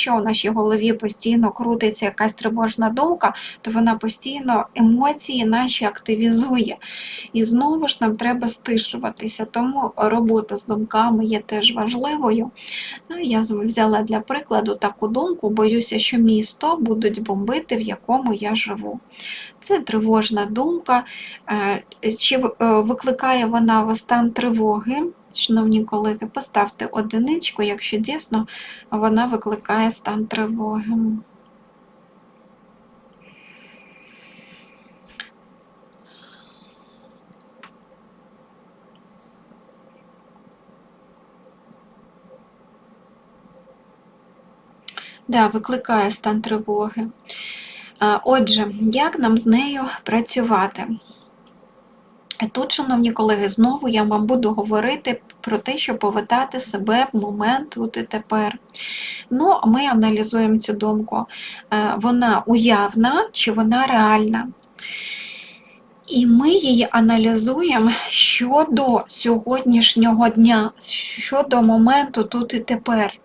якщо у нашій голові постійно крутиться якась тривожна думка, то вона постійно емоції наші активізує. І знову ж нам треба стишуватися. Тому робота з думками є теж важливою. Ну, Я взяла для прикладу таку думку, боюся, що місто будуть бомбити, в якому я живу. Це тривожна думка. Е, чи е, викликає вона вас стан тривоги? Шановні колеги, поставте одиничку, якщо дійсно вона викликає стан тривоги. Да, викликає стан тривоги. Отже, як нам з нею працювати? Тут, шановні колеги, знову я вам буду говорити про те, щоб повертати себе в момент тут і тепер. Ну, Ми аналізуємо цю думку. Е, вона уявна чи вона реальна? І ми її аналізуємо щодо сьогоднішнього дня, щодо моменту тут і тепер.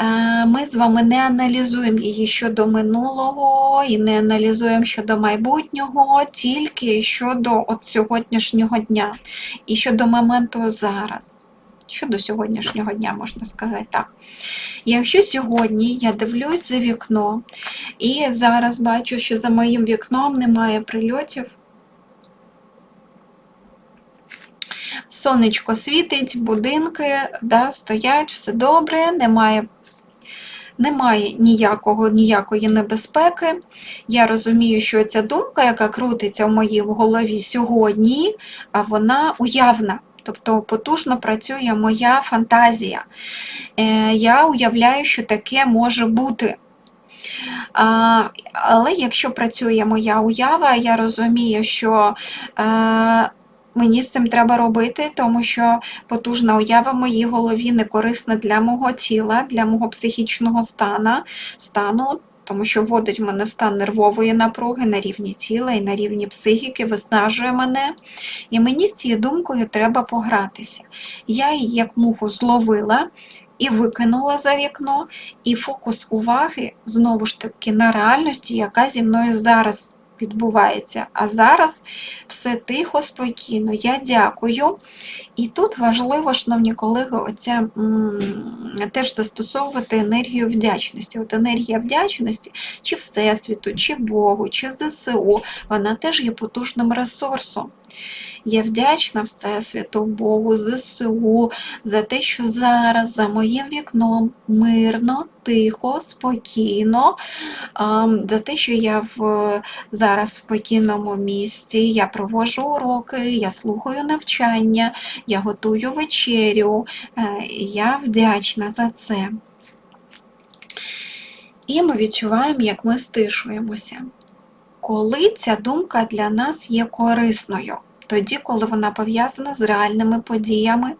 Е, ми з вами не аналізуємо її щодо минулого і не аналізуємо щодо майбутнього, тільки щодо от сьогоднішнього дня і щодо моменту зараз. Щодо сьогоднішнього дня, можна сказати так. Якщо сьогодні я дивлюсь за вікно, і зараз бачу, що за моїм вікном немає прильотів, сонечко світить, будинки да, стоять, все добре, немає немає ніякого, ніякої небезпеки. Я розумію, що ця думка, яка крутиться в моїй голові сьогодні, вона уявна. Тобто потужно працює моя фантазія. Е, я уявляю, що таке може бути. Але якщо працює моя уява, я розумію, що е, Мені з цим треба робити, тому що потужна уява в моїй голові не корисна для мого тіла, для мого психічного стана, стану, тому що вводить мене в стан нервової напруги на рівні тіла і на рівні психіки, виснажує мене. І мені з цією думкою треба погратися. Я її як муху зловила. І викинула за вікно, і фокус уваги знову ж таки на реальності, яка зі мною зараз відбувається. А зараз все тихо, спокійно. Я дякую. І тут важливо, шановні колеги, оця, теж застосовувати енергію вдячності. От енергія вдячності, чи Всесвіту, чи Богу, чи ЗСУ, вона теж є потужним ресурсом. Я вдячна Всесвіту Богу, ЗСУ за те, що зараз за моїм вікном мирно, тихо, спокійно, за те, що я в, зараз в спокійному місці, я проводжу уроки, я слухаю навчання, я готую вечерю, е, я вдячна за це. І ми відчуваємо, як ми стишуємося. Коли ця думка для нас є корисною тоді, коли вона пов'язана з реальними подіями.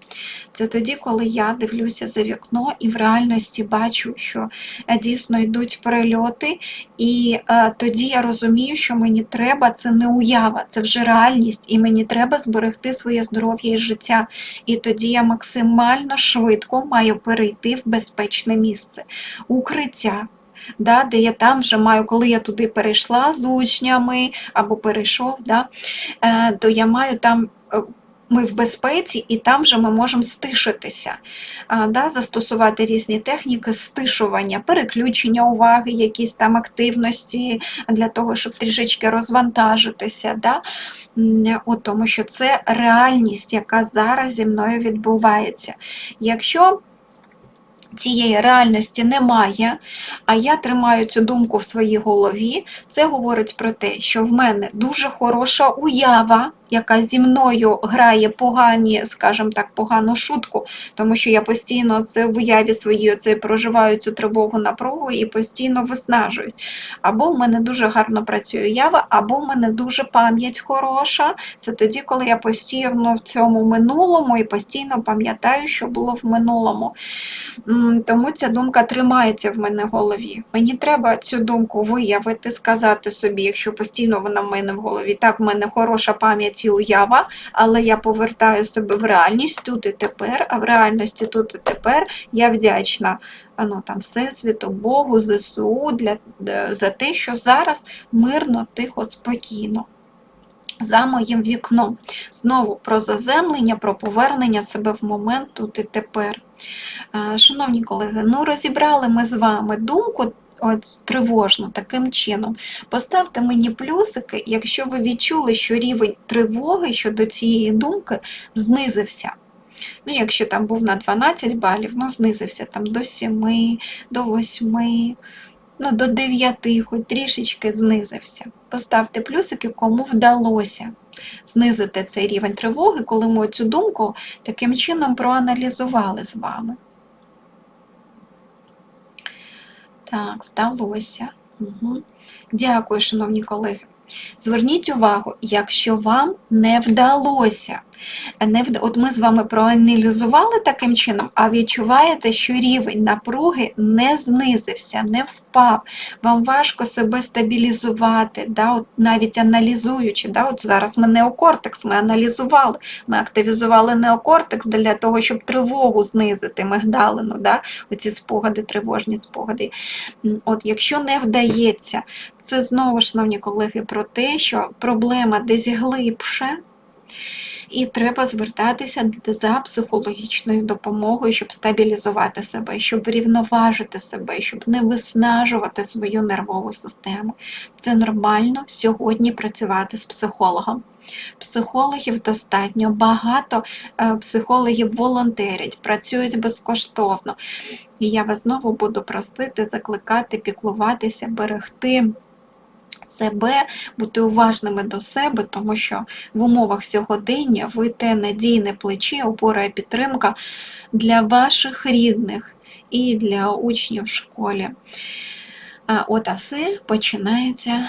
Це тоді, коли я дивлюся за вікно і в реальності бачу, що е, дійсно йдуть перельоти, і е, тоді я розумію, що мені треба, це не уява, це вже реальність, і мені треба зберегти своє здоров'я і життя. І тоді я максимально швидко маю перейти в безпечне місце, укриття да, де я там вже маю, коли я туди перейшла з учнями або перейшов, да, е, то я маю там. Е, ми в безпеці, і там же ми можемо стишитися, да, застосувати різні техніки стишування, переключення уваги, якісь там активності для того, щоб трішечки розвантажитися. Да? От, Тому що це реальність, яка зараз зі мною відбувається. Якщо цієї реальності немає, а я тримаю цю думку в своїй голові, це говорить про те, що в мене дуже хороша уява яка зі мною грає погані, скажімо так, погану шутку, тому що я постійно це в уяві своїй оце проживаю цю тривогу напругу і постійно виснажуюсь. Або в мене дуже гарно працює уява, або в мене дуже пам'ять хороша. Це тоді, коли я постійно в цьому минулому і постійно пам'ятаю, що було в минулому. Тому ця думка тримається в мене в голові. Мені треба цю думку виявити, сказати собі, якщо постійно вона в мене в голові, так, в мене хороша пам'ять світі уява, але я повертаю себе в реальність тут і тепер, а в реальності тут і тепер я вдячна ну, там, Всесвіту, Богу, ЗСУ для, за те, що зараз мирно, тихо, спокійно. За моїм вікном. Знову про заземлення, про повернення себе в момент тут і тепер. Е, Шановні колеги, ну розібрали ми з вами думку от, тривожну таким чином. Поставте мені плюсики, якщо ви відчули, що рівень тривоги щодо цієї думки знизився. Ну, якщо там був на 12 балів, ну знизився там до 7, до 8, ну, до 9, хоч трішечки знизився. Поставте плюсики, кому вдалося знизити цей рівень тривоги, коли ми цю думку таким чином проаналізували з вами. Так, вдалося. Угу. Дякую, шановні колеги. Зверніть увагу, якщо вам не вдалося, не от ми з вами проаналізували таким чином, а відчуваєте, що рівень напруги не знизився, не впав, вам важко себе стабілізувати, да, от навіть аналізуючи. Да, от зараз ми неокортекс, ми аналізували, ми активізували неокортекс для того, щоб тривогу знизити, мигдалину, да, оці спогади, тривожні спогади. От, якщо не вдається, це знову, шановні колеги, про те, що проблема десь глибше, і треба звертатися за психологічною допомогою, щоб стабілізувати себе, щоб врівноважити себе, щоб не виснажувати свою нервову систему. Це нормально сьогодні працювати з психологом. Психологів достатньо багато е, психологів волонтерять, працюють безкоштовно. І я вас знову буду просити, закликати, піклуватися, берегти себе, бути уважними до себе, тому що в умовах сьогодення ви те надійне плече, опора і підтримка для ваших рідних і для учнів в школі. А От а все починається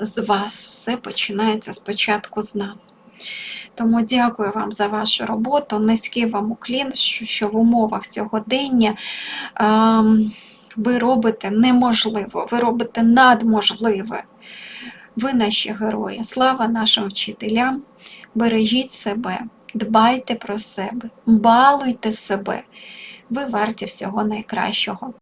з вас, все починається спочатку з нас. Тому дякую вам за вашу роботу. Низький вам уклін, що, в умовах сьогодення ем, ви робите неможливо, ви робите надможливе. Ви наші герої. Слава нашим вчителям. Бережіть себе, дбайте про себе, балуйте себе. Ви варті всього найкращого.